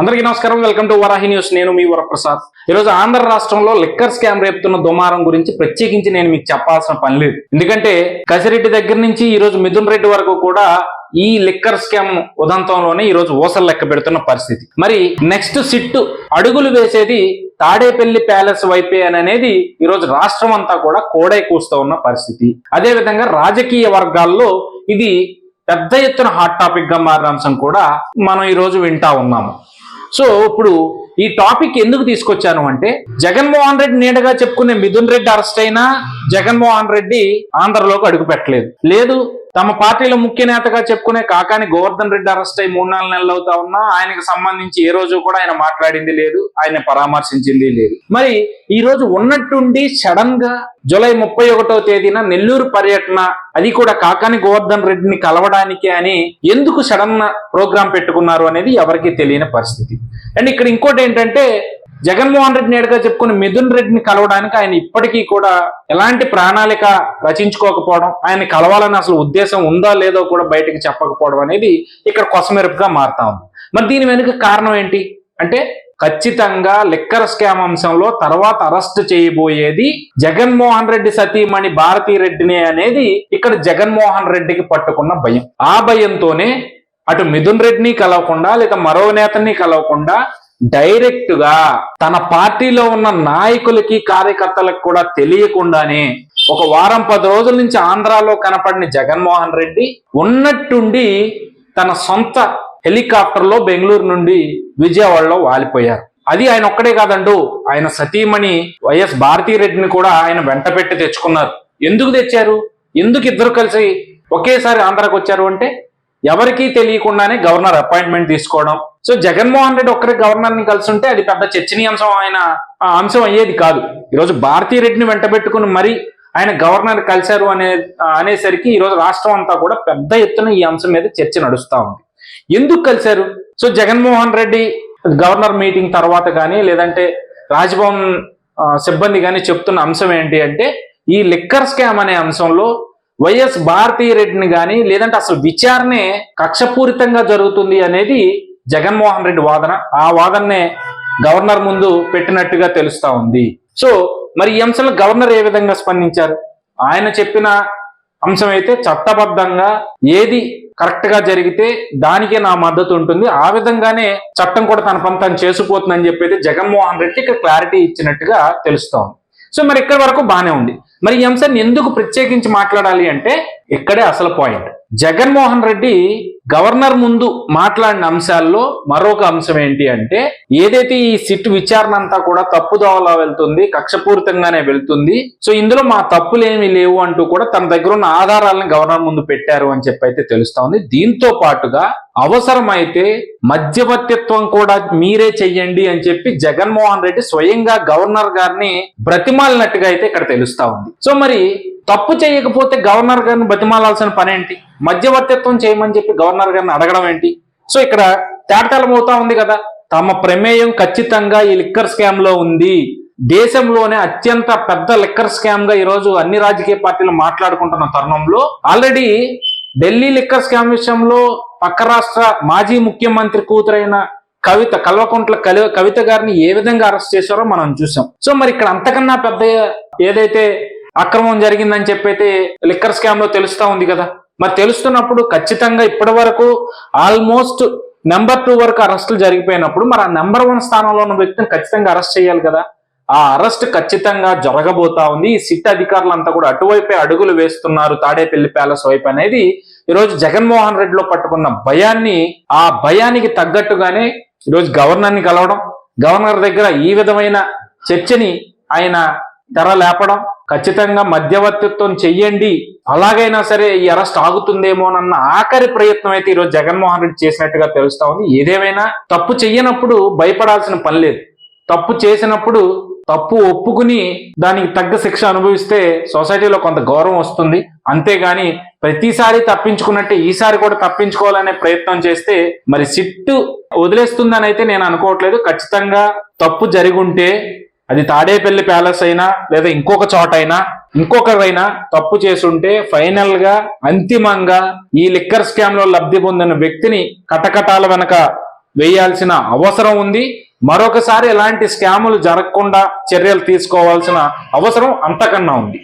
అందరికీ నమస్కారం. Welcome to Varahi news. నేను మీ వరప్రసాద్. ఈరోజు ఆంధ్ర రాష్ట్రంలో లిక్కర్ స్కామ్ రేపుతున్న దుమారం గురించి ప్రత్యేకించి నేను మీకు చెప్పాల్సిన పని లేదు. ఎందుకంటే కసిరెడ్డి దగ్గర నుంచి ఈ రోజు మిథున్ రెడ్డి వరకు కూడా ఈ లిక్కర్ స్కామ్ ఉదంతంలోనే ఈ రోజు ఊసలు లెక్క పెడుతున్న పరిస్థితి. మరి నెక్స్ట్ సిట్టు అడుగులు వేసేది తాడేపల్లి ప్యాలెస్ వైపే అని అనేది ఈరోజు రాష్ట్రం అంతా కూడా కోడై కూస్తూ ఉన్న పరిస్థితి. అదేవిధంగా రాజకీయ వర్గాల్లో ఇది పెద్ద ఎత్తున హాట్ టాపిక్గా మారిన అంశం కూడా మనం ఈరోజు వింటా ఉన్నాము. సో ఇప్పుడు ఈ టాపిక్ ఎందుకు తీసుకొచ్చాను అంటే జగన్మోహన్ రెడ్డి నీడగా చెప్పుకునే మిథున్ రెడ్డి అరెస్ట్ అయినా జగన్మోహన్ రెడ్డి ఆంధ్రలోకి అడుగు పెట్టలేదు. లేదు తమ పార్టీలో ముఖ్య నేతగా చెప్పుకునే కాకాని గోవర్ధన్ రెడ్డి అరెస్ట్ అయి మూడు నాలుగు నెలలు అవుతా ఉన్నా ఆయనకు సంబంధించి ఏ రోజు కూడా ఆయన మాట్లాడింది లేదు ఆయన పరామర్శించింది లేదు. మరి ఈ రోజు ఉన్నట్టుండి సడన్గా జూలై ముప్పై ఒకటో తేదీన నెల్లూరు పర్యటన అది కూడా కాకాని గోవర్ధన్ రెడ్డిని కలవడానికి అని ఎందుకు సడన్ ప్రోగ్రాం పెట్టుకున్నారు అనేది ఎవరికి తెలియని పరిస్థితి. అండ్ ఇక్కడ ఇంకోటి ఏంటంటే జగన్మోహన్ రెడ్డి నేడుగా చెప్పుకుని మిథున్ రెడ్డిని కలవడానికి ఆయన ఇప్పటికీ కూడా ఎలాంటి ప్రణాళిక రచించుకోకపోవడం ఆయన కలవాలని అసలు ఉద్దేశం ఉందా లేదో కూడా బయటకు చెప్పకపోవడం అనేది ఇక్కడ కొసమెరుపుగా మారుతా ఉంది. మరి దీని వెనుక కారణం ఏంటి? అంటే ఖచ్చితంగా లిక్కర్ స్కామ్ అంశంలో తర్వాత అరెస్ట్ చేయబోయేది జగన్మోహన్ రెడ్డి సతీమణి భారతీ రెడ్డిని అనేది ఇక్కడ జగన్మోహన్ రెడ్డికి పట్టుకున్న భయం. ఆ భయంతోనే అటు మిథున్ రెడ్డిని కలవకుండా లేదా మరో నేతని కలవకుండా డైరెక్ట్గా తన పార్టీలో ఉన్న నాయకులకి కార్యకర్తలకు కూడా తెలియకుండానే ఒక వారం పది రోజుల నుంచి ఆంధ్రాలో కనపడిన జగన్మోహన్ రెడ్డి ఉన్నట్టుండి తన సొంత హెలికాప్టర్లో బెంగళూరు నుండి విజయవాడలో వాలిపోయారు. అది ఆయన ఒక్కడే కాదండు ఆయన సతీమణి వైఎస్ భారతీరెడ్డిని కూడా ఆయన వెంట పెట్టి తెచ్చుకున్నారు. ఎందుకు తెచ్చారు? ఎందుకు ఇద్దరు కలిసి ఒకేసారి ఆంధ్రాకి వచ్చారు అంటే ఎవరికీ తెలియకుండానే గవర్నర్ అపాయింట్మెంట్ తీసుకోవడం సో జగన్మోహన్ రెడ్డి ఒక్కరి గవర్నర్ని కలిసి ఉంటే అది పెద్ద చర్చనీయాంశం ఆయన అంశం అయ్యేది కాదు. ఈరోజు భారతీయ రెడ్డిని వెంట మరి ఆయన గవర్నర్ కలిశారు అనే అనేసరికి ఈరోజు రాష్ట్రం అంతా కూడా పెద్ద ఎత్తున ఈ అంశం మీద చర్చ నడుస్తూ ఉంది. ఎందుకు కలిశారు? So Jaganmohan Reddy governor meeting తర్వాత కానీ లేదంటే రాజ్భవన్ సిబ్బంది కానీ చెప్తున్న అంశం ఏంటి అంటే ఈ లిక్కర్ స్కామ్ అనే అంశంలో వైఎస్ భారతీ రెడ్డిని కానీ లేదంటే అసలు విచారణే కక్షపూరితంగా జరుగుతుంది అనేది జగన్మోహన్ రెడ్డి వాదన ఆ వాదననే గవర్నర్ ముందు పెట్టినట్టుగా తెలుస్తా ఉంది. సో మరి ఈ అంశంలో గవర్నర్ ఏ విధంగా స్పందించారు? ఆయన చెప్పిన అంశం అయితే చట్టబద్ధంగా ఏది కరెక్ట్గా జరిగితే దానికే నా మద్దతు ఉంటుంది. ఆ విధంగానే చట్టం కూడా తన పని తను చేసుకుపోతుందని చెప్పి జగన్మోహన్ రెడ్డి ఇక్కడ క్లారిటీ ఇచ్చినట్టుగా తెలుస్తోంది సో మరి ఇక్కడ వరకు బానే ఉంది. మరి ఈ అంశాన్ని ఎందుకు ప్రత్యేకించి మాట్లాడాలి అంటే ఇక్కడే అసలు పాయింట్. జగన్మోహన్ రెడ్డి గవర్నర్ ముందు మాట్లాడిన అంశాల్లో మరొక అంశం ఏంటి అంటే ఏదైతే ఈ సిట్ విచారణ అంతా కూడా తప్పుదోవలా వెళ్తుంది కక్షపూరితంగానే వెళ్తుంది సో ఇందులో మా తప్పులేమి లేవు అంటూ కూడా తన దగ్గర ఉన్న ఆధారాలను గవర్నర్ ముందు పెట్టారు అని చెప్పి అయితే తెలుస్తా ఉంది దీంతో పాటుగా అవసరమైతే మధ్యవర్తిత్వం కూడా మీరే చెయ్యండి అని చెప్పి జగన్మోహన్ రెడ్డి స్వయంగా గవర్నర్ గారిని బ్రతిమాలినట్టుగా అయితే ఇక్కడ తెలుస్తా ఉంది. సో మరి తప్పు చేయకపోతే గవర్నర్ గారిని బతిమాలాల్సిన పనేంటి? మధ్యవర్తిత్వం చేయమని చెప్పి గవర్నర్ గారిని అడగడం ఏంటి? సో ఇక్కడ తేటతలం అవుతా ఉంది కదా. తమ ప్రమేయం ఖచ్చితంగా ఈ లిక్కర్ స్కామ్లో ఉంది. దేశంలోనే అత్యంత పెద్ద లిక్కర్ స్కామ్గా ఈరోజు అన్ని రాజకీయ పార్టీలు మాట్లాడుకుంటున్న తరుణంలో ఆల్రెడీ ఢిల్లీ లిక్కర్ స్కామ్ విషయంలో పక్క రాష్ట్ర మాజీ ముఖ్యమంత్రి కూతురైన కవిత కల్వకుంట్ల కలి కవిత గారిని ఏ విధంగా అరెస్ట్ చేశారో మనం చూసాం సో మరి ఇక్కడ అంతకన్నా పెద్ద ఏదైతే అక్రమం జరిగిందని చెప్పైతే లిక్కర్ స్కామ్లో తెలుస్తా ఉంది కదా. మరి తెలుస్తున్నప్పుడు ఖచ్చితంగా ఇప్పటి వరకు ఆల్మోస్ట్ నెంబర్ టూ వరకు అరెస్టులు జరిగిపోయినప్పుడు మరి ఆ నెంబర్ వన్ స్థానంలో ఉన్న వ్యక్తిని ఖచ్చితంగా అరెస్ట్ చేయాలి కదా. ఆ అరెస్ట్ ఖచ్చితంగా జరగబోతా ఉంది. ఈ సిట్ అధికారులంతా కూడా అటువైపే అడుగులు వేస్తున్నారు తాడేపల్లి ప్యాలెస్ వైపు అనేది. ఈరోజు జగన్మోహన్ రెడ్డిలో పట్టుకున్న భయాన్ని ఆ భయానికి తగ్గట్టుగానే ఈరోజు గవర్నర్ని కలవడం గవర్నర్ దగ్గర ఈ విధమైన చర్చని ఆయన తెర లేపడం ఖచ్చితంగా మధ్యవర్తిత్వం చెయ్యండి. అలాగైనా సరే ఈ అరెస్ట్ ఆగుతుందేమోనన్న ఆఖరి ప్రయత్నం అయితే ఈరోజు జగన్మోహన్ రెడ్డి చేసినట్టుగా తెలుస్తా ఉంది. ఏదేమైనా తప్పు చెయ్యనప్పుడు భయపడాల్సిన పని లేదు. తప్పు చేసినప్పుడు తప్పు ఒప్పుకుని దానికి తగ్గ శిక్ష అనుభవిస్తే సొసైటీలో కొంత గౌరవం వస్తుంది. అంతేగాని ప్రతిసారి తప్పించుకున్నట్టే ఈసారి కూడా తప్పించుకోవాలనే ప్రయత్నం చేస్తే మరి సిట్టు వదిలేస్తుందని అయితే నేను అనుకోవట్లేదు. ఖచ్చితంగా తప్పు జరిగుంటే అది తాడేపల్లి ప్యాలెస్ అయినా లేదా ఇంకొక చోట అయినా ఇంకొకరైనా తప్పు చేసుంటే ఫైనల్గా అంతిమంగా ఈ లిక్కర్ స్కామ్లో లబ్ధి పొందిన వ్యక్తిని కటకటాల వెనక వేయాల్సిన అవసరం ఉంది. మరొకసారి ఎలాంటి స్కాములు జరగకుండా చర్యలు తీసుకోవాల్సిన అవసరం అంతకన్నా ఉంది.